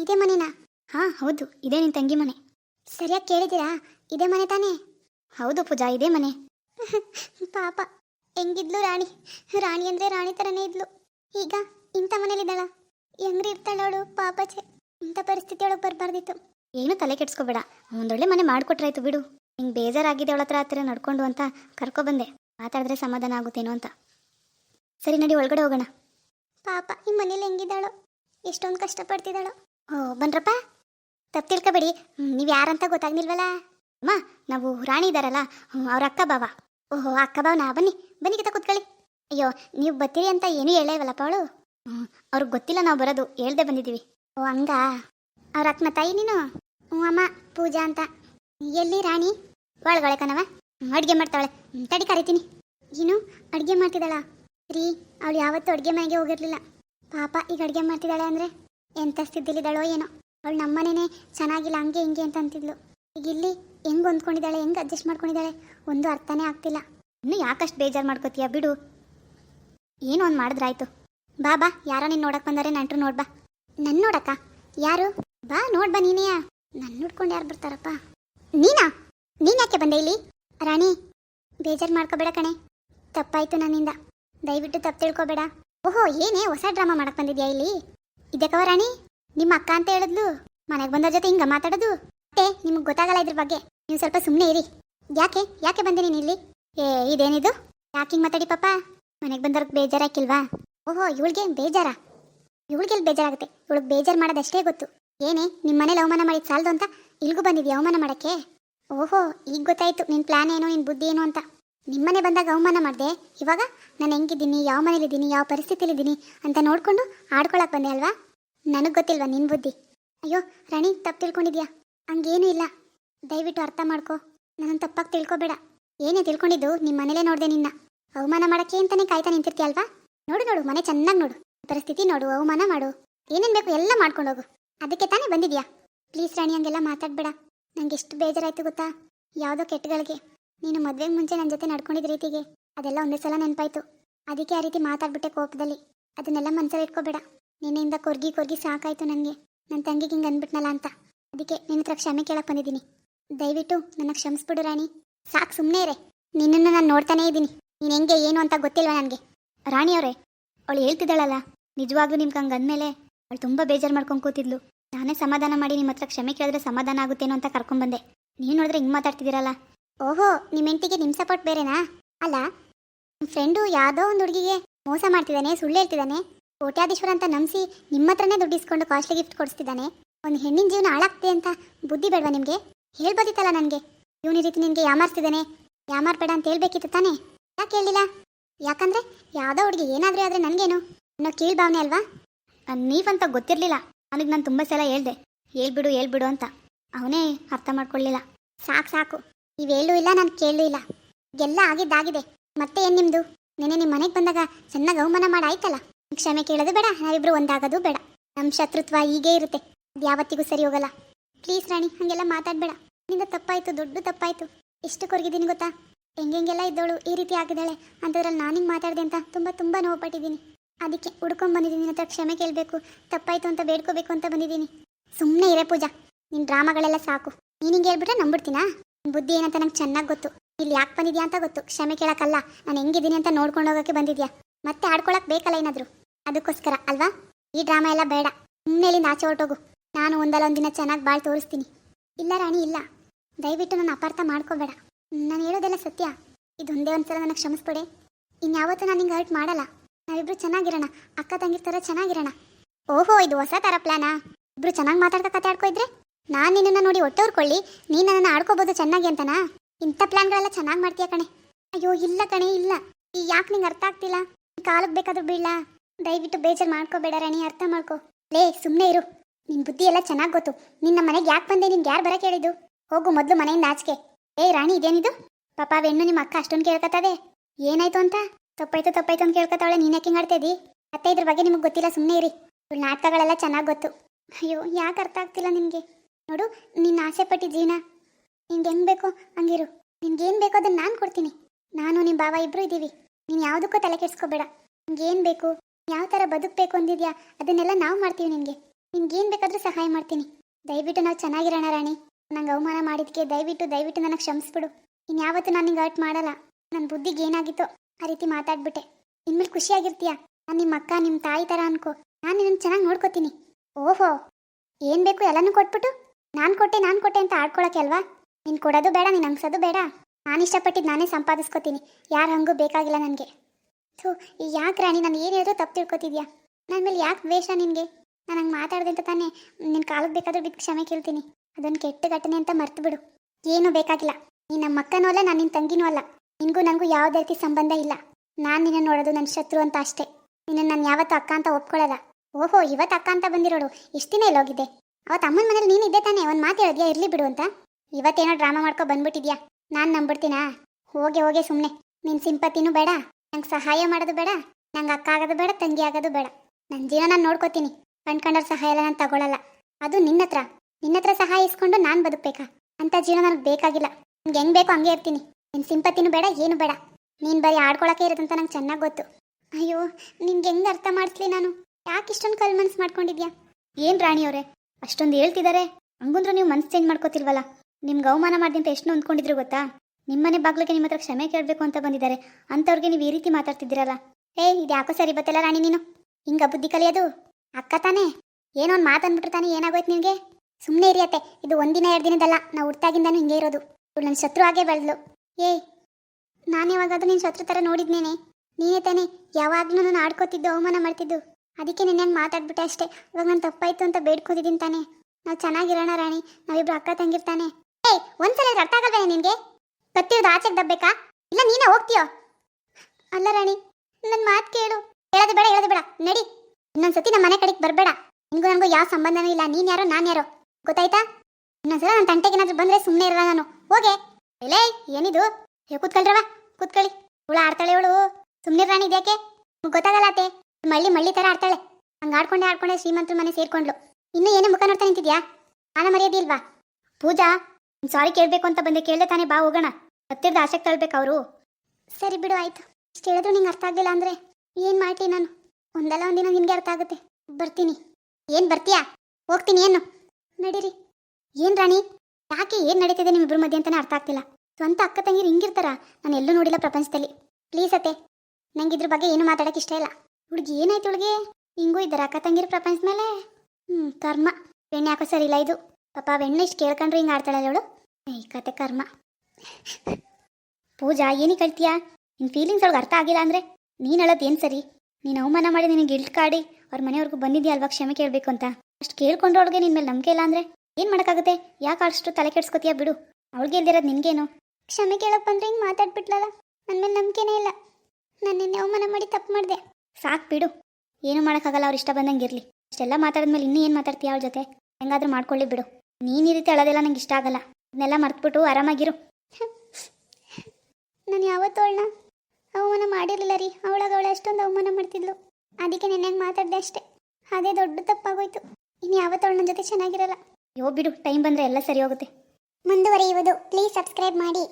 ಇದೇ ಮನೆನಾ? ಹಾ, ಹೌದು, ಇದೇ ನಿನ್ ತಂಗಿ ಮನೆ. ಸರಿಯಾಗಿ ಕೇಳಿದ್ದೀರಾ? ಇದೇ ಮನೆ ತಾನೇ? ಹೌದು ಪೂಜಾ, ಇದೇ ಮನೆ. ಪಾಪ, ಹೆಂಗಿದ್ಲು ರಾಣಿ? ರಾಣಿ ಅಂದ್ರೆ ರಾಣಿ ತರನೇ ಇದ್ಲು. ಈಗ ಇಂಥ ಮನೇಲಿದ್ದಾಳ? ಹೆಂಗ್ರಿ ಇರ್ತಾಳವಳು ಪಾಪಚೆ ಇಂಥ ಪರಿಸ್ಥಿತಿ ಒಳಗೆ ಬರಬಾರ್ದಿತ್ತು. ಏನು ತಲೆ ಕೆಡ್ಸ್ಕೊಬೇಡ. ಒಂದೊಳ್ಳೆ ಮನೆ ಮಾಡ್ಕೊಟ್ರಾಯ್ತು ಬಿಡು. ಹಿಂಗೆ ಬೇಜಾರಾಗಿದೆ ಅವಳ ಹತ್ರ ಹತ್ರ ನಡ್ಕೊಂಡು ಅಂತ ಕರ್ಕೊಬಂದೆ ಮಾತಾಡಿದ್ರೆ ಸಮಾಧಾನ ಆಗುತ್ತೇನೋ ಅಂತ. ಸರಿ ನಡಿ, ಒಳಗಡೆ ಹೋಗೋಣ. ಪಾಪ, ಈ ಮನೇಲಿ ಹೆಂಗಿದ್ದಾಳೋ? ಎಷ್ಟೊಂದು ಕಷ್ಟಪಡ್ತಿದ್ದಾಳೋ? ಓ, ಬನ್ರಪ್ಪ, ತಪ್ಪು ತಿಳ್ಕೊಬೇಡಿ. ನೀವು ಯಾರಂತ ಗೊತ್ತಾಗ್ನಿಲ್ವಲ್ಲ ಅಮ್ಮ, ನಾವು ರಾಣಿ ಇದ್ದಾರಲ್ಲ ಅವ್ರ ಅಕ್ಕ ಬಾವ ಓಹೋ ಅಕ್ಕ ಬಾವನಾ ಬನ್ನಿ ಬನ್ನಿ ಕಿತ ಕೂತ್ಕೊಳ್ಳಿ. ಅಯ್ಯೋ, ನೀವು ಬರ್ತೀರಿ ಅಂತ ಏನೂ ಹೇಳೇವಲ್ಲಪ್ಪ ಅವಳು. ಅವಳು ಅವ್ರಿಗೆ ಗೊತ್ತಿಲ್ಲ ನಾವು ಬರೋದು, ಹೇಳ್ದೆ ಬಂದಿದ್ದೀವಿ. ಓ, ಹಂಗ? ಅವ್ರ ಅಕ್ಕನ ತಾಯಿ ನೀನು? ಹ್ಞೂ ಅಮ್ಮ, ಪೂಜಾ ಅಂತ. ಎಲ್ಲಿ ರಾಣಿ? ಒಳಗೊಳೆ ಕಣವ ಅಡುಗೆ ಮಾಡ್ತಾವಳೆ. ತಡಿ ಕರಿತೀನಿ. ಏನು? ಅಡುಗೆ ಮಾಡ್ತಿದ್ದಾಳ? ರೀ, ಅವಳು ಯಾವತ್ತೂ ಅಡುಗೆ ಮನೆಗೆ ಹೋಗಿರಲಿಲ್ಲ. ಪಾಪ, ಈಗ ಅಡುಗೆ ಮಾಡ್ತಿದ್ದಾಳೆ ಅಂದರೆ? ಎಂಥ ಸ್ಥಿತಿಲಿದ್ದಾಳೋ ಏನೋ. ಅವಳು ನಮ್ಮನೇನೆ ಚೆನ್ನಾಗಿಲ್ಲ, ಹಂಗೆ ಹಿಂಗೆ ಅಂತ ಅಂತಿದ್ಲು. ಈಗ ಇಲ್ಲಿ ಹೆಂಗ್ ಹೊಂದ್ಕೊಂಡಿದ್ದಾಳೆ, ಹೆಂಗ್ ಅಡ್ಜಸ್ಟ್ ಮಾಡ್ಕೊಂಡಿದ್ದಾಳೆ ಒಂದು ಅರ್ಥನೇ ಆಗ್ತಿಲ್ಲ. ಇನ್ನು ಯಾಕಷ್ಟು ಬೇಜಾರು ಮಾಡ್ಕೋತೀಯ ಬಿಡು. ಏನೋ ಒಂದು ಮಾಡಿದ್ರಾಯ್ತು ಬಾ ಬಾ, ಯಾರ ನೀನು ನೋಡಕ್ ಬಂದಾರೆ ನಂಟ್ರು ನೋಡ್ಬಾ ನನ್ನ ನೋಡಕ್ಕ? ಯಾರು? ಬಾ ನೋಡ್ಬಾ ನೀನೆಯಾ. ನನ್ನ ನೋಡ್ಕೊಂಡು ಯಾರು ಬರ್ತಾರಪ್ಪ? ನೀನಾ? ನೀನ್ ಯಾಕೆ ಬಂದೆ ಇಲ್ಲಿ? ರಾಣಿ, ಬೇಜಾರು ಮಾಡ್ಕೋಬೇಡ ಕಣೆ. ತಪ್ಪಾಯ್ತು ನನ್ನಿಂದ. ದಯವಿಟ್ಟು ತಪ್ಪು ತಿಳ್ಕೊಬೇಡ. ಓಹೋ, ಏನೇ ಹೊಸ ಡ್ರಾಮಾ ಮಾಡಕ್ ಬಂದಿದ್ಯಾ ಇಲ್ಲಿ? ಇದಕ್ಕವ ರಾಣಿ? ನಿಮ್ಮ ಅಕ್ಕ ಅಂತ ಹೇಳಿದ್ಲು. ಮನೆಗೆ ಬಂದವ್ರ ಜೊತೆ ಹಿಂಗ ಮಾತಾಡೋದು? ಮತ್ತೆ ನಿಮ್ಗೆ ಗೊತ್ತಾಗಲ್ಲ ಇದ್ರ ಬಗ್ಗೆ. ನೀವು ಸ್ವಲ್ಪ ಸುಮ್ಮನೆ ಇರಿ. ಯಾಕೆ? ಯಾಕೆ ಬಂದೆ ನೀನು ಇಲ್ಲಿ? ಏ, ಇದೇನಿದು? ಯಾಕೆ ಹಿಂಗೆ ಮಾತಾಡಿ ಪಾಪ? ಮನೆಗೆ ಬಂದವ್ರಿಗೆ ಬೇಜಾರಾಕಿಲ್ವಾ ಓಹೋ, ಇವಳಿಗೆ ಬೇಜಾರಾ? ಇವಳಿಗೆ ಬೇಜಾರಾಗುತ್ತೆ? ಇವಳಿಗೆ ಬೇಜಾರು ಮಾಡೋದಷ್ಟೇ ಗೊತ್ತು. ಏನೇ ನಿಮ್ಮ ಮನೇಲಿ ಅವಮಾನ ಮಾಡಿದ್ ಸಾಲದು ಅಂತ ಇಲ್ಗೂ ಬಂದಿದ್ಯಾ ಅವಮಾನ ಮಾಡಕ್ಕೆ? ಓಹೋ, ಈಗ ಗೊತ್ತಾಯ್ತು. ನಿನ್ನ ಪ್ಲಾನ್ ಏನು ನಿನ್ನ ಬುದ್ಧಿ ಏನು ಅಂತ. ನಿಮ್ಮನೆ ಬಂದಾಗ ಅವಮಾನ ಮಾಡಿದೆ? ಇವಾಗ ನಾನು ಹೆಂಗಿದ್ದೀನಿ? ಯಾವ ಮನೇಲಿದ್ದೀನಿ? ಯಾವ ಪರಿಸ್ಥಿತಿಲಿದ್ದೀನಿ ಅಂತ ನೋಡಿಕೊಂಡು ಆಡ್ಕೊಳಕ್ಕೆ ಬಂದೆ ಅಲ್ವಾ? ನನಗೆ ಗೊತ್ತಿಲ್ವಾ ನಿನ್ನ ಬುದ್ಧಿ? ಅಯ್ಯೋ, ರಾಣಿ, ತಪ್ಪು ತಿಳ್ಕೊಂಡಿದ್ಯಾ? ಹಂಗೇನೂ ಇಲ್ಲ. ದಯವಿಟ್ಟು ಅರ್ಥ ಮಾಡ್ಕೋ. ನನ್ನ ತಪ್ಪಾಗಿ ತಿಳ್ಕೊಬೇಡ. ಏನೇ ತಿಳ್ಕೊಂಡಿದ್ದು ನಿಮ್ಮ ಮನೇಲೇ ನೋಡಿದೆ ನಿನ್ನ. ಅವಮಾನ ಮಾಡೋಕ್ಕೆ ಅಂತಲೇ ಕಾಯ್ತಾ ನಿಂತಿರ್ತೀಯ ಅಲ್ವಾ? ನೋಡು ನೋಡು, ಮನೆ ಚೆನ್ನಾಗಿ ನೋಡು. ಪರಿಸ್ಥಿತಿ ನೋಡು, ಅವಮಾನ ಮಾಡು. ಏನೇನು ಬೇಕು ಎಲ್ಲ ಮಾಡ್ಕೊಂಡು ಹೋಗು. ಅದಕ್ಕೆ ತಾನೇ ಬಂದಿದ್ಯಾ? ಪ್ಲೀಸ್ ರಾಣಿ, ಹಂಗೆಲ್ಲ ಮಾತಾಡಬೇಡ. ನಂಗೆ ಎಷ್ಟು ಬೇಜಾರಾಯ್ತು ಗೊತ್ತಾ? ಯಾವುದೋ ಕೆಟ್ಟಗಳಿಗೆ. ನೀನು ಮದುವೆಗೆ ಮುಂಚೆ ನನ್ನ ಜೊತೆ ನಡ್ಕೊಂಡಿದ್ದ ರೀತಿಗೆ ಅದೆಲ್ಲ ಒಂದೇ ಸಲ ನೆನಪಾಯ್ತು. ಅದಕ್ಕೆ ಆ ರೀತಿ ಮಾತಾಡ್ಬಿಟ್ಟೆ ಕೋಪದಲ್ಲಿ. ಅದನ್ನೆಲ್ಲ ಮನಸ್ಸಲ್ಲಿ ಇಟ್ಕೋಬೇಡ. ನಿನ್ನೆಯಿಂದ ಕೊರ್ಗಿ ಕೊರ್ಗಿ ಸಾಕಾಯ್ತು ನನಗೆ ನನ್ನ ತಂಗಿಗೆ ಹಿಂಗೆ ಅಂದ್ಬಿಟ್ನಲ್ಲ ಅಂತ. ಅದಕ್ಕೆ ನಿನ್ನ ಹತ್ರ ಕ್ಷಮೆ ಕೇಳಕ್ ಬಂದಿದ್ದೀನಿ. ದಯವಿಟ್ಟು ನನ್ನ ಕ್ಷಮಿಸ್ಬಿಡು ರಾಣಿ. ಸಾಕು ಸುಮ್ಮನೆ ಇರೇ. ನಿನ್ನನ್ನು ನಾನು ನೋಡ್ತಾನೇ ಇದ್ದೀನಿ. ನೀನು ಹೆಂಗೆ, ಏನು ಅಂತ ಗೊತ್ತಿಲ್ವಾ ನನಗೆ? ರಾಣಿ ಅವರೇ, ಅವಳು ಹೇಳ್ತಿದ್ದಾಳಲ್ಲ, ನಿಜವಾಗ್ಲೂ ನಿಮ್ಗೆ ಹಂಗೆ ಅಂದಮೇಲೆ ಅವಳು ತುಂಬ ಬೇಜಾರು ಮಾಡ್ಕೊಂಡು ಕೂತಿದ್ಲು. ನಾನೇ ಸಮಾಧಾನ ಮಾಡಿ ನಿಮ್ಮ ಹತ್ರ ಕ್ಷಮೆ ಕೇಳಿದ್ರೆ ಸಮಾಧಾನ ಆಗುತ್ತೇನೋ ಅಂತ ಕರ್ಕೊಂಡ್ಬಂದೆ ನೀವು ನೋಡಿದ್ರೆ ಹಿಂಗೆ ಮಾತಾಡ್ತಿದ್ದೀರಲ್ಲ. ಓಹೋ ನಿಮ್ಮ ಹೆಂಡತಿಗೆ ನಿಮ್ಮ ಸಪೋರ್ಟ್ ಬೇರೆನಾ? ಅಲ್ಲ ನಿಮ್ಮ ಫ್ರೆಂಡು ಯಾವುದೋ ಒಂದು ಹುಡುಗಿಗೆ ಮೋಸ ಮಾಡ್ತಿದ್ದಾನೆ, ಸುಳ್ಳು ಹೇಳ್ತಿದ್ದಾನೆ, ಕೋಟ್ಯಾಧೀಶ್ವರ ಅಂತ ನಂಬಿಸಿ ನಿಮ್ಮ ಹತ್ರನೇ ದುಡ್ಡು ಇಸ್ಕೊಂಡು ಕಾಸ್ಟ್ಲಿ ಗಿಫ್ಟ್ ಕೊಡಿಸ್ತಿದ್ದಾನೆ, ಒಂದು ಹೆಣ್ಣಿನ ಜೀವನ ಹಾಳಾಗ್ತಿದೆ ಅಂತ ಬುದ್ಧಿ ಬೇಡವಾ ನಿಮಗೆ? ಹೇಳ್ಬೋದಿತ್ತಲ್ಲ ನನಗೆ. ಇವನಿ ರೀತಿ ನಿನಗೆ ಯಾಮಾರಿಸ್ತಿದ್ದಾನೆ, ಯಾಮಾರ್ಬೇಡ ಅಂತ ಹೇಳ್ಬೇಕಿತ್ತು ತಾನೇ? ಯಾಕೆ ಹೇಳಿಲ್ಲ ಯಾಕಂದರೆ ಯಾವುದೋ ಹುಡುಗಿ ಏನಾದರೂ ಆದರೆ ನನಗೇನು? ಅನ್ನೋ ಕೀಳ್ ಭಾವನೆ ಅಲ್ವಾ ನೀವಂತ ಗೊತ್ತಿರಲಿಲ್ಲ. ನನಗೆ ನಾನು ತುಂಬ ಸಲ ಹೇಳ್ದೆ, ಹೇಳ್ಬಿಡು ಹೇಳ್ಬಿಡು ಅಂತ. ಅವನೇ ಅರ್ಥ ಮಾಡ್ಕೊಳ್ಳಿಲ್ಲ ಸಾಕು ಸಾಕು. ನೀವೇಳೂ ಇಲ್ಲ, ನಾನು ಕೇಳೂ ಇಲ್ಲ. ಎಲ್ಲ ಆಗಿದ್ದಾಗಿದೆ. ಮತ್ತೆ ಏನು ನಿಮ್ಮದು ನೆನೆ ನಿಮ್ಮ ಮನೆಗೆ ಬಂದಾಗ ಚೆನ್ನಾಗಿ ಅವಮಾನ ಮಾಡಾಯ್ತಲ್ಲ ಕ್ಷಮೆ ಕೇಳೋದು ಬೇಡ, ನಾವಿಬ್ರು ಒಂದಾಗೋದು ಬೇಡ. ನಮ್ಮ ಶತ್ರುತ್ವ ಹೀಗೇ ಇರುತ್ತೆ. ಅದು ಯಾವತ್ತಿಗೂ ಸರಿ ಹೋಗಲ್ಲ. ಪ್ಲೀಸ್ ರಾಣಿ, ಹಾಗೆಲ್ಲ ಮಾತಾಡಬೇಡ. ನಿಂದ ತಪ್ಪಾಯಿತು, ದೊಡ್ಡ ತಪ್ಪಾಯಿತು. ಎಷ್ಟು ಕೊರಗಿದ್ದೀನಿ ಗೊತ್ತಾ? ಹೆಂಗೆಂಗೆಲ್ಲ ಇದ್ದವಳು ಈ ರೀತಿ ಆಗಿದ್ದಾಳೆ, ಅಂಥದ್ರಲ್ಲಿ ನಾನು ಮಾತಾಡಿದೆ ಅಂತ ತುಂಬ ತುಂಬ ನೋವುಪಟ್ಟಿದ್ದೀನಿ. ಅದಕ್ಕೆ ಹುಡ್ಕೊಂಡ್ ಬಂದಿದ್ದೀನಿ ಹತ್ರ ಕ್ಷಮೆ ಕೇಳಬೇಕು, ತಪ್ಪಾಯಿತು ಅಂತ ಬೇಡ್ಕೋಬೇಕು ಅಂತ ಬಂದಿದ್ದೀನಿ. ಸುಮ್ಮನೆ ಇರೇ ಪೂಜಾ. ನಿನ್ನ ಡ್ರಾಮಾಗಳೆಲ್ಲ ಸಾಕು. ನೀನು ಹಿಂಗೆ ಹೇಳ್ಬಿಟ್ರೆ ನಂಬಿಡ್ತೀನಾ? ಬುದ್ಧಿ ಏನಂತ ನಂಗೆ ಚೆನ್ನಾಗಿ ಗೊತ್ತು. ಇಲ್ಲಿ ಯಾಕೆ ಬಂದಿದ್ಯಾ ಅಂತ ಗೊತ್ತು. ಕ್ಷಮೆ ಕೇಳಕ್ಕಲ್ಲ. ನಾನು ಹೆಂಗಿದ್ದೀನಿ ಅಂತ ನೋಡ್ಕೊಂಡು ಹೋಗೋಕೆ ಬಂದಿದ್ಯಾ? ಮತ್ತೆ ಆಡ್ಕೊಳಕ್ ಬೇಕಲ್ಲ ಏನಾದರೂ? ಅದಕ್ಕೋಸ್ಕರ, ಅಲ್ವಾ? ಈ ಡ್ರಾಮಾ ಎಲ್ಲ ಬೇಡ. ಸುಮ್ಮನೆಲಿಂದ ಆಚೆ ಹೊರಟೋಗು. ನಾನು ಒಂದಲ್ಲ ಒಂದಿನ ಚೆನ್ನಾಗಿ ಬಾಳ್ ತೋರಿಸ್ತೀನಿ. ಇಲ್ಲ ರಾಣಿ, ಇಲ್ಲ. ದಯವಿಟ್ಟು ನನ್ನ ಅಪಾರ್ಥ ಮಾಡ್ಕೋಬೇಡ. ನಾನು ಹೇಳೋದೆಲ್ಲ ಸತ್ಯ. ಇದೊಂದೇ ಒಂದ್ಸಲ ನನಗೆ ಕ್ಷಮಿಸ್ಬಿಡೆ. ಇನ್ಯಾವತ್ತೂ ನಾನು ಹಿಂಗೆ ಹರ್ಟ್ ಮಾಡಲ್ಲ. ನಾವಿಬ್ರು ಚೆನ್ನಾಗಿರೋಣ. ಅಕ್ಕ ತಂಗಿರ್ತಾರ ಚೆನ್ನಾಗಿರೋಣ. ಓಹೋ, ಇದು ಹೊಸ ಥರ ಪ್ಲಾನಾ? ಇಬ್ರು ಚೆನ್ನಾಗಿ ಮಾತಾಡ್ತಾ ಕತೆ ನಾನು ನಿನ್ನನ್ನು ನೋಡಿ ಒಟ್ಟೋರ್ಕೊಳ್ಳಿ. ನೀನು ನನ್ನನ್ನು ಆಡ್ಕೋಬೋದು ಚೆನ್ನಾಗಿ ಅಂತನಾ? ಇಂಥ ಪ್ಲಾನ್ಗಳೆಲ್ಲ ಚೆನ್ನಾಗಿ ಮಾಡ್ತೀಯ ಕಣೆ. ಅಯ್ಯೋ, ಇಲ್ಲ ಕಣೆ, ಇಲ್ಲ. ಈ ಯಾಕೆ ನಿಂಗೆ ಅರ್ಥ ಆಗ್ತಿಲ್ಲ? ಕಾಲಕ್ಕೆ ಬೇಕಾದ್ರೂ ಬೀಳ ದಯವಿಟ್ಟು ಬೇಜಾರು ಮಾಡ್ಕೋಬೇಡ ರಾಣಿ, ಅರ್ಥ ಮಾಡ್ಕೊ. ಲೇ ಸುಮ್ಮನೆ ಇರು. ನಿನ್ನ ಬುದ್ಧಿ ಎಲ್ಲ ಚೆನ್ನಾಗಿ ಗೊತ್ತು. ನಿನ್ನ ಮನೆಗೆ ಯಾಕೆ ಬಂದೆ, ನಿನ್ಗೆ ಯಾರು ಬರಕ್ಕೆ ಹೇಳಿದ್ದು? ಹೋಗು ಮೊದಲು ಮನೆಯಿಂದ ಆಚೆಗೆ. ಏಯ್ ರಾಣಿ, ಇದೇನಿದು? ಪಾಪ ಹೆಣ್ಣು ನಿಮ್ಮ ಅಕ್ಕ ಅಷ್ಟೊಂದು ಕೇಳ್ಕತ್ತದೆ. ಏನಾಯ್ತು ಅಂತ? ತಪ್ಪಾಯ್ತು ತಪ್ಪಾಯ್ತು ಅಂತ ಕೇಳ್ಕೊತಾವಳೆ ನೀನು ಯಾಕೆ ಹಿಂಗೆ ಅತ್ತೆ ಇದ್ರ ಬಗ್ಗೆ ನಿಮಗೆ ಗೊತ್ತಿಲ್ಲ ಸುಮ್ಮನೆ ಇರಿ. ನಾಟಕಗಳೆಲ್ಲ ಚೆನ್ನಾಗಿ ಗೊತ್ತು. ಅಯ್ಯೋ, ಯಾಕೆ ಅರ್ಥ ಆಗ್ತಿಲ್ಲ ನಿನಗೆ ನೋಡು, ನಿನ್ನ ಆಸೆ ಪಟ್ಟಿ ಜೀವನ. ನಿನ್ಗೆ ಹೆಂಗ್ ಬೇಕೋ ಹಂಗಿರು. ನಿನ್ಗೇನು ಬೇಕೋ ಅದನ್ನ ನಾನು ಕೊಡ್ತೀನಿ. ನಾನು ನಿಮ್ಮ ಬಾವ ಇಬ್ರು ಇದ್ದೀವಿ ನೀನು ಯಾವುದಕ್ಕೂ ತಲೆ ಕೆಡಿಸ್ಕೋಬೇಡ. ನಿನ್ಗೇನು ಬೇಕು, ಯಾವ ಥರ ಬದುಕಬೇಕು ಅಂದಿದ್ಯಾ, ಅದನ್ನೆಲ್ಲ ನಾವು ಮಾಡ್ತೀವಿ ನಿನಗೆ. ನಿನ್ಗೇನು ಬೇಕಾದರೂ ಸಹಾಯ ಮಾಡ್ತೀನಿ. ದಯವಿಟ್ಟು ನಾವು ಚೆನ್ನಾಗಿರೋಣ ರಾಣಿ. ನಂಗೆ ಅವಮಾನ ಮಾಡಿದ್ಕೆ ದಯವಿಟ್ಟು ದಯವಿಟ್ಟು ನನಗೆ ಕ್ಷಮಿಸ್ಬಿಡು. ಇನ್ಯಾವತ್ತೂ ನಾನು ನಿಂಗೆ ಹರ್ಟ್ ಮಾಡಲ್ಲ. ನನ್ನ ಬುದ್ಧಿಗೆ ಏನಾಗಿತ್ತೋ ಆ ರೀತಿ ಮಾತಾಡ್ಬಿಟ್ಟೆ. ಇನ್ಮೇಲೆ ಖುಷಿಯಾಗಿರ್ತೀಯಾ? ನಾನು ನಿಮ್ಮ ಅಕ್ಕ ನಿಮ್ಮ ತಾಯಿ ಥರ ಅನ್ಕೋ. ನಾನು ನಿನ್ನ ಚೆನ್ನಾಗಿ ನೋಡ್ಕೋತೀನಿ. ಓಹೋ. ಏನು ಬೇಕು ಎಲ್ಲನೂ ಕೊಟ್ಬಿಟ್ಟು? ನಾನು ಕೊಟ್ಟೆ ನಾನು ಕೊಟ್ಟೆ ಅಂತ ಆಡ್ಕೊಳಕ್ಕೆ ಅಲ್ವಾ? ನೀನು ಕೊಡೋದು ಬೇಡ, ನೀನು ಹಂಗ್ಸೋದು ಬೇಡ. ನಾನು ಇಷ್ಟಪಟ್ಟಿದ್ದು ನಾನೇ ಸಂಪಾದಿಸ್ಕೋತೀನಿ. ಯಾರು ಹಂಗೂ ಬೇಕಾಗಿಲ್ಲ ನನಗೆ. ಥೂ ಯಾಕೆ ರಾಣಿ? ನಾನು ಏನು ಹೇಳಿದ್ರು ತಪ್ಪು ತಿಳ್ಕೊತಿದ್ಯಾ? ನನ್ನ ಮೇಲೆ ಯಾಕೆ ದ್ವೇಷ ನಿನಗೆ? ನಾನು ಹಂಗೆ ಮಾತಾಡ್ದೆ ಅಂತ ತಾನೇ ನಿನ್ನ ಕಾಲಕ್ಕೆ ಬೇಕಾದರೂ ಬಿದ್ದು ಕ್ಷಮೆ ಕೇಳ್ತೀನಿ. ಅದೊಂದು ಕೆಟ್ಟ ಘಟನೆ ಅಂತ ಮರ್ತು ಬಿಡು. ಏನೂ ಬೇಕಾಗಿಲ್ಲ. ನೀನು ನಮ್ಮ ಅಕ್ಕನೂ ಅಲ್ಲ, ನಾನು ನಿನ್ನ ತಂಗಿನೂ ಅಲ್ಲ. ನಿನಗೂ ನನಗೂ ಯಾವುದೇ ರೀತಿ ಸಂಬಂಧ ಇಲ್ಲ. ನಾನು ನಿನ್ನ ನೋಡೋದು ನನ್ನ ಶತ್ರು ಅಂತ ಅಷ್ಟೇ. ನಿನ್ನ ನಾನು ಯಾವತ್ತೂ ಅಕ್ಕ ಅಂತ ಒಪ್ಕೊಳ್ಳಲ್ಲ ಓಹೋ, ಇವತ್ತು ಅಕ್ಕ ಅಂತ ಬಂದಿರೋಳು ಇಷ್ಟು ದಿನ ಎಲ್ಲೋಗಿದ್ದೆ? ಅವತ್ತು ಅಮ್ಮನ ಮನೇಲಿ ನೀನು ಇದ್ದೆ ತಾನೇ, ಒಂದು ಮಾತು ಹೇಳಿದ್ಯಾ? ಇರಲಿ ಬಿಡು ಅಂತ. ಇವತ್ತೇನೋ ಡ್ರಾಮಾ ಮಾಡ್ಕೊ ಬಂದ್ಬಿಟ್ಟಿದ್ಯಾ? ನಾನು ನಂಬಿಡ್ತೀನಾ ಹೋಗೆ ಹೋಗೆ ಸುಮ್ಮನೆ ನಿನ್ನ ಸಿಂಪತಿನೂ ಬೇಡ, ನಂಗೆ ಸಹಾಯ ಮಾಡೋದು ಬೇಡ, ನಂಗೆ ಅಕ್ಕ ಆಗೋದು ಬೇಡ, ತಂಗಿ ಆಗೋದು ಬೇಡ. ನನ್ನ ಜೀವನ ನಾನು ನೋಡ್ಕೋತೀನಿ. ಕಣ್ಕಂಡರ ಸಹಾಯ ಎಲ್ಲ ನಾನು ತಗೊಳ್ಳಲ್ಲ ಅದು ನಿನ್ನ ಹತ್ರ ನಿನ್ನ ಹತ್ರ ಸಹಾಯ ಇಸ್ಕೊಂಡು ನಾನು ಬದುಕಬೇಕಾ? ಅಂಥ ಜೀವನ ನನಗೆ ಬೇಕಾಗಿಲ್ಲ. ನಿಮ್ಗೆ ಹೆಂಗೆ ಬೇಕೋ ಹಂಗೆ ಇರ್ತೀನಿ. ನಿನ್ನ ಸಿಂಪತಿನೂ ಬೇಡ, ಏನು ಬೇಡ. ನೀನು ಬರೀ ಆಡ್ಕೊಳಕ್ಕೆ ಇರೋದಂತ ನಂಗೆ ಚೆನ್ನಾಗಿ ಗೊತ್ತು. ಅಯ್ಯೋ, ನಿನ್ಗೆ ಹೆಂಗೆ ಅರ್ಥ ಮಾಡ್ತೀನಿ ನಾನು? ಯಾಕೆ ಇಷ್ಟೊಂದು ಕಲ್ ಮನ್ಸು ಮಾಡ್ಕೊಂಡಿದ್ಯಾ? ಏನು ರಾಣಿಯವರೇ ಅಷ್ಟೊಂದು ಹೇಳ್ತಿದ್ದಾರೆ ಹಂಗಂದ್ರೆ ನೀವು ಮನ್ಸು ಚೇಂಜ್ ಮಾಡ್ಕೋತಿಲ್ವಲ್ಲ? ನಿಮ್ಗೆ ಅವಮಾನ ಮಾಡ್ದೆ ಅಂತ ಎಷ್ಟು ಅಂದ್ಕೊಂಡಿದ್ರು ಗೊತ್ತಾ? ನಿಮ್ಮನೆ ಬಾಗ್ಲಿಗೆ ನಿಮ್ಮ ಹತ್ರ ಕ್ಷಮೆ ಕೇಳಬೇಕು ಅಂತ ಬಂದಿದ್ದಾರೆ. ಅಂಥವ್ರಿಗೆ ನೀವು ಈ ರೀತಿ ಮಾತಾಡ್ತಿದ್ದೀರಲ್ಲ. ಏ, ಇದು ಯಾಕೋ ಸರಿ ಬತ್ತಲ್ಲ ರಾಣಿ ನೀನು? ಹಿಂಗ ಬುದ್ಧಿ ಕಲಿಯೋದು? ಅಕ್ಕ ತಾನೇ? ಏನೋ ಒಂದು ಮಾತು ತಾನೆ ತಾನೇ ಏನಾಗೋಯ್ತು ನಿಮಗೆ ಸುಮ್ಮನೆ ಇರಿಯತ್ತೆ ಇದು ಒಂದಿನ ಎರಡು ದಿನದಲ್ಲ ನಾವು ಹುಟ್ಟಾಗಿಂದಾನು ಹಿಂಗೆ ಇರೋದು. ಇವಳು ನನ್ನ ಶತ್ರು ಆಗೇ ಬೆಳೆದ್ಲು. ಏಯ್ ನಾನು ಯಾವಾಗಾದ್ರೂ ನಿನ್ನ ಶತ್ರು ಥರ ನೋಡಿದ್ನೇನೆ? ನೀನೇ ತಾನೇ ಯಾವಾಗಲೂ ನಾನು ಆಡ್ಕೋತಿದ್ದು, ಅವಮಾನ ಮಾಡ್ತಿದ್ದು? ಅದಕ್ಕೆ ನಿನ್ನೆ ಮಾತಾಡ್ಬಿಟ್ಟೆ ಅಷ್ಟೇ. ಇವಾಗ ನಾನು ತಪ್ಪಾಯ್ತು ಅಂತ ಬೇಡ್ಕೋತಿದ್ದೀನಿ ತಾನೇ. ನಾವು ಚೆನ್ನಾಗಿರೋಣ ರಾಣಿ. ನಾವಿಬ್ರು ಅಕ್ಕ ತಂಗಿರ್ತಾನೆ. ಏಯ್, ಒಂದ್ಸಲ ಸಲ ಅರ್ಥ ಆಗಲ್ವೇ ನಿನಗೆ? ಕತ್ತಿರೋದು ಆಚೆಗೆ ದಬ್ಬೇಕಾ? ಇಲ್ಲ, ನೀನೇ ಹೋಗ್ತೀಯೋ? ಅಲ್ಲ ರಾಣಿ ನನ್ನ ಮಾತು ಕೇಳು. ಹೇಳೋದು ಬೇಡ ಹೇಳೋದು ಬೇಡ. ನಡಿ. ಇನ್ನೊಂದ್ಸತಿ ನಮ್ಮ ಮನೆ ಕಡೆಗೆ ಬರಬೇಡ. ನಿನಗೂ ನನಗೂ ಯಾವ ಸಂಬಂಧನೂ ಇಲ್ಲ. ನೀನ್ ಯಾರೋ, ನಾನು ಯಾರೋ. ಗೊತ್ತಾಯ್ತಾ? ಇನ್ನೊಂದ್ಸಲ ನನ್ನ ತಂಟೆಗೆ ಏನಾದ್ರು ಬಂದ್ರೆ ಸುಮ್ಮನೆ ಇರಲ್ಲ ನಾನು. ಹೋಗೆ. ಇಲ್ಲೇ, ಏನಿದು? ಕೂತ್ಕೊಳ್ರವ ಕೂತ್ಕೊಳ್ಳಿ. ಇವಳು ಆಡ್ತಾಳೆ ಇವಳು ಸುಮ್ಮನೆ ರಾಣಿ ಇದ್ಯಾಕೆ? ಗೊತ್ತಾಗಲ್ಲ ಅತ್ತೆ. ಮಳ್ಳಿ ಮಳ್ಳಿ ಥರ ಆಡ್ತಾಳೆ. ಹಂಗೆ ಆಡ್ಕೊಂಡೆ ಆಡ್ಕೊಂಡೆ ಶ್ರೀಮಂತರ ಮನೆ ಸೇರ್ಕೊಂಡ್ಲು. ಇನ್ನೂ ಏನೇ ಮುಖ ನೋಡ್ತಾ ನಿಂತಿದ್ಯಾ? ಮಾನ ಮರ್ಯಾದಿಲ್ವಾ ಪೂಜಾ ಸಾರಿ ಕೇಳಬೇಕು ಅಂತ ಬಂದೆ. ಕೇಳದೆ ತಾನೇ ಬಾ, ಹೋಗೋಣ. ಹತ್ತಿರದ ಆಸಕ್ತಿ ತಳ್ಬೇಕು ಅವರು. ಸರಿ ಬಿಡು, ಆಯ್ತು. ಇಷ್ಟು ಹೇಳಿದ್ರು ನಿಂಗೆ ಅರ್ಥ ಆಗಲಿಲ್ಲ ಅಂದ್ರೆ ಏನು ಮಾಡ್ಲಿ ನಾನು? ಒಂದಲ್ಲ ಒಂದಿನ ನಿಮಗೆ ಅರ್ಥ ಆಗುತ್ತೆ. ಬರ್ತೀನಿ. ಏನು ಬರ್ತೀಯಾ? ಹೋಗ್ತೀನಿ, ಏನು? ನಡೀರಿ. ಏನು ರಾಣಿ? ಯಾಕೆ ಏನು ನಡೀತಿದೆ ನಿಮ್ಮಿಬ್ಬರ ಮಧ್ಯೆ ಅಂತಾನೆ ಅರ್ಥ ಆಗ್ತಿಲ್ಲ. ಸ್ವಂತ ಅಕ್ಕ ತಂಗಿರು ಹಿಂಗಿರ್ತಾರ? ನಾನು ಎಲ್ಲೂ ನೋಡಿಲ್ಲ ಪ್ರಪಂಚದಲ್ಲಿ. ಪ್ಲೀಸ್ ಅತ್ತೆ, ನಂಗೆ ಇದ್ರ ಬಗ್ಗೆ ಏನು ಮಾತಾಡಕ್ಕೆ ಇಷ್ಟ ಇಲ್ಲ. ಹುಡುಗಿ ಏನಾಯ್ತು ಹುಡುಗಿ? ಹಿಂಗೂ ಇದ್ದಾರೆ ಅಕ್ಕ ತಂಗಿರ ಪ್ರಪಂಚದ ಮೇಲೆ? ಹ್ಞೂ ಕರ್ಮ. ಬೆಣ್ಣೆ ಯಾಕೋ ಸರಿ ಇಲ್ಲ ಇದು. ಪಾಪ ಬೆಣ್ಣೆ ಇಷ್ಟು ಕೇಳ್ಕೊಂಡ್ರು ಹಿಂಗೆ ಆಡ್ತಾಳಲ್ಲ ಅವಳು. ಈ ಕತೆ ಕರ್ಮ. ಪೂಜಾ ಏನಕ್ಕೆ ಕಳ್ತೀಯಾ ನಿನ್ನ ಫೀಲಿಂಗ್ಸ್ ಅವಳಿಗೆ ಅರ್ಥ ಆಗಿಲ್ಲ ಅಂದರೆ ನೀನು ಹೇಳೋದು ಏನು ಸರಿ? ನೀನು ಅವಮಾನ ಮಾಡಿ ನಿನಗೆ ಗಿಲ್ಟ್ ಕಾಡಿ ಅವ್ರ ಮನೆಯವ್ರಿಗೂ ಬಂದಿದ್ಯಾ ಅಲ್ವಾ ಕ್ಷಮೆ ಕೇಳಬೇಕು ಅಂತ? ಅಷ್ಟು ಕೇಳ್ಕೊಂಡ್ರೊಳಗೆ ನಿನ್ನ ಮೇಲೆ ನಂಬಿಕೆ ಇಲ್ಲ ಅಂದರೆ ಏನು ಮಾಡೋಕ್ಕಾಗುತ್ತೆ? ಯಾಕೆ ಅಷ್ಟು ತಲೆ ಕೆಡ್ಸ್ಕೊತೀಯ ಬಿಡು. ಅವಳಿಗೆ ಇಲ್ದಿರೋದು ನಿನಗೇನು? ಕ್ಷಮೆ ಕೇಳಕ್ಕೆ ಬಂದ್ರೆ ಹಿಂಗೆ ಮಾತಾಡ್ಬಿಟ್ಲಲ್ಲ? ನನ್ನ ಮೇಲೆ ನಂಬಿಕೆನೇ ಇಲ್ಲ. ನಾನು ನಿನ್ನೆ ಅವಮಾನ ಮಾಡಿ ತಪ್ಪು ಮಾಡಿದೆ. ಸಾಕು ಬಿಡು. ಏನು ಮಾಡೋಕ್ಕಾಗಲ್ಲ ಅವ್ರು ಇಷ್ಟ ಬಂದಂಗೆ ಇರಲಿ. ಇಷ್ಟೆಲ್ಲ ಮಾತಾಡಿದ್ಮೇಲೆ ಇನ್ನೂ ಏನು ಮಾತಾಡ್ತೀಯ ಅವ್ರ ಜೊತೆ? ಹೆಂಗಾದ್ರೂ ಮಾಡ್ಕೊಳ್ಳಿ ಬಿಡು. ನೀನು ಈ ರೀತಿ ಅಳೋದೆಲ್ಲ ನಂಗೆ ಇಷ್ಟ ಆಗಲ್ಲ. ಅದನ್ನೆಲ್ಲ ಮರ್ತ್ಬಿಟ್ಟು ಆರಾಮಾಗಿರು. ನಾನು ಯಾವತ್ತೂ ಅವಳನ್ನ ಅವಮಾನ ಮಾಡಿರಲಿಲ್ಲ ರೀ. ಅವಳಾಗ ಅವಳು ಅಷ್ಟೊಂದು ಅವಮಾನ ಮಾಡ್ತಿದ್ಲು. ಅದಕ್ಕೆ ನೆನ್ನೆ ಮಾತಾಡಿದೆ ಅಷ್ಟೇ. ಅದೇ ದೊಡ್ಡ ತಪ್ಪಾಗೋಯ್ತು. ಇನ್ನು ಯಾವತ್ತೂ ಅವಳ ನನ್ನ ಜೊತೆ ಚೆನ್ನಾಗಿರಲ್ಲ. ಯೋ ಬಿಡು ಟೈಮ್ ಬಂದರೆ ಎಲ್ಲ ಸರಿ ಹೋಗುತ್ತೆ. ಮುಂದುವರಿಯುವುದು. ಪ್ಲೀಸ್ ಸಬ್ಸ್ಕ್ರೈಬ್ ಮಾಡಿ.